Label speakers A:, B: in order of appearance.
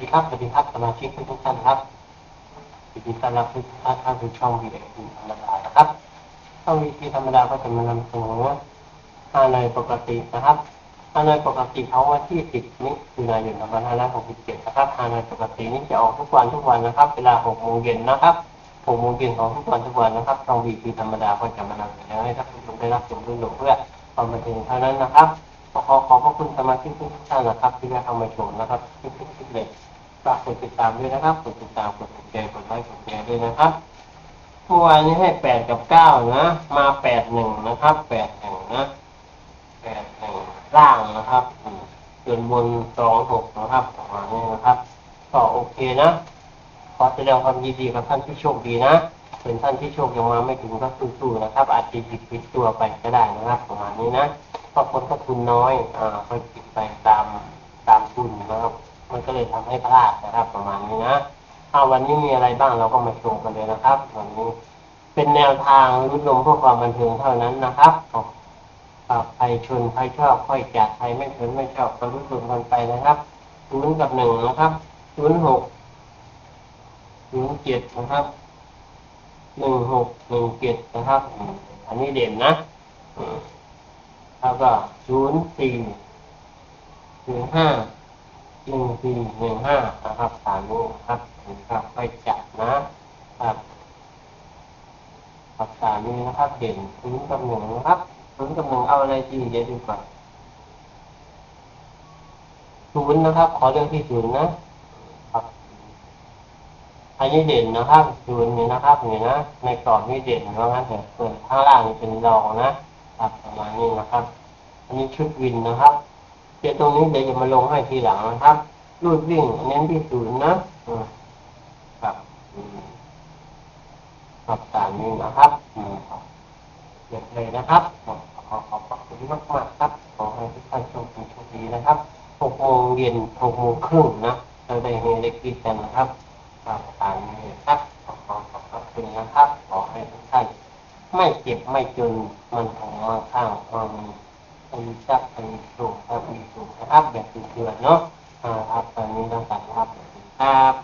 A: ดีครับสวัสดีครับสมาชิกทุกท่านครับยินดีต้อนรับทุกท่านเข้าสู่ช่องวีเอ็ธรรมดานะครับช่องวีดีธรรมดาก็จะมานำเสนอฮานอยปกตินะครับฮานอยปกติเขาวันที่10มิถุนายน2567นะครับฮานอยปกตินี้จะออกทุกวันทุกวันนะครับ เวลา6โมงเย็นนะครับ6โมงเย็นของทุกวันทุกวันนะครับช่องวีธรรมดาก็จะมานำเสนอให้ท่านผู้ชมได้รับชมด้วยเพื่อความบันเทิงเท่านั้นนะครับ ขอขอขอบพระคุณสมาชิกทุกท่านนะครับ ที่ได้เข้ามาชมนะครับทุกทุกทุกเลยฝากกดติดตามด้วยนะครับกดติดตามกดถูกใจกดไลค์กดแชร์ด้วยนะครับเมื่อวานนี้ให้แปดกับเก้านะ มาแปดหนึ่งนะครับแปดหนึ่งนะแปดหนึ่งล่างนะครับอืมส่วนบนสองหกนะครับประมาณนี้นะครับก็โอเคนะขอแสดงความยินดีกับท่านที่โชคดีนะส่วนท่านที่โชคยังมาไม่ถึงก็สู้ๆนะครับ อาจจะหยิบผิดตัวไปก็ได้นะครับ ประมาณนี้นะ พราะคนก็ทุนน้อยอ่าก็กินไปตามตามทุนนะครับ มันก็เลยทำให้พลาดนะครับ ประมาณนี้นะเอาวันนี้มีอะไรบ้างเราก็มาชมกันเลยนะครับวันนี้เป็นแนวทางรุ่นลมเพื่อความบันเทิงเท่านั้นนะครับใครชนใครชอบค่อยจัดใครไม่ชนไม่ชอบก็รุ่นลมกันไปนะครับศูนย์กับหนึ่งนะครับศูนย์หกศูนย์เจ็ดนะครับหนึ่งหกหนึ่งเจ็ดนะครับ อันนี้เด่นนะอืม ก็ศูนย์สี่หนึ่งห้าหนึ่งสี่หนึ่งห้านะครับสามนี้ครับนะครับไปจัดนะครับครับสามนี้นะครับเด่นศูนย์กับหนึ่งนะครับศูนย์กับหนึ่งเอาอะไรดีเดี๋ยวดูก่อนศูนย์นะครับ ขอเรื่องที่ศูนย์นะครับอันนี้เด่นนะครับศูนย์นี่นะครับนี่นะในกรอบนี้เด่นเพราะงั้นเถอะส่วนข้างล่างนี่เป็นรองนะครับประมาณนี้นะครับ อันนี้ชุดวินนะครับเดี๋ยวตรงนี้เดี๋ยวจะมาลงให้ทีหลังนะครับรูดวิ่งเน้นที่ศูนย์นะครับอืมครับตามนี้นะครับอืมครับเด็ดเลยนะครับ ขอขอบคุณมากมากครับ ขอให้ทุกท่านโชคดีโชคดีนะครับหกโมงเย็นหกโมงครึ่งนะเราได้เฮได้กินกันนะครับครับตามนี้ครับ ขอขอบคุณนะครับ ขอให้ทุกท่านไม่เจ็บไม่จนมันของมาข้างมันมี ทรัพย์มีโชคครับมีสุขนะครับแบบเดือดเนาะอ่าครับตอนนี้ต้องการครับครับ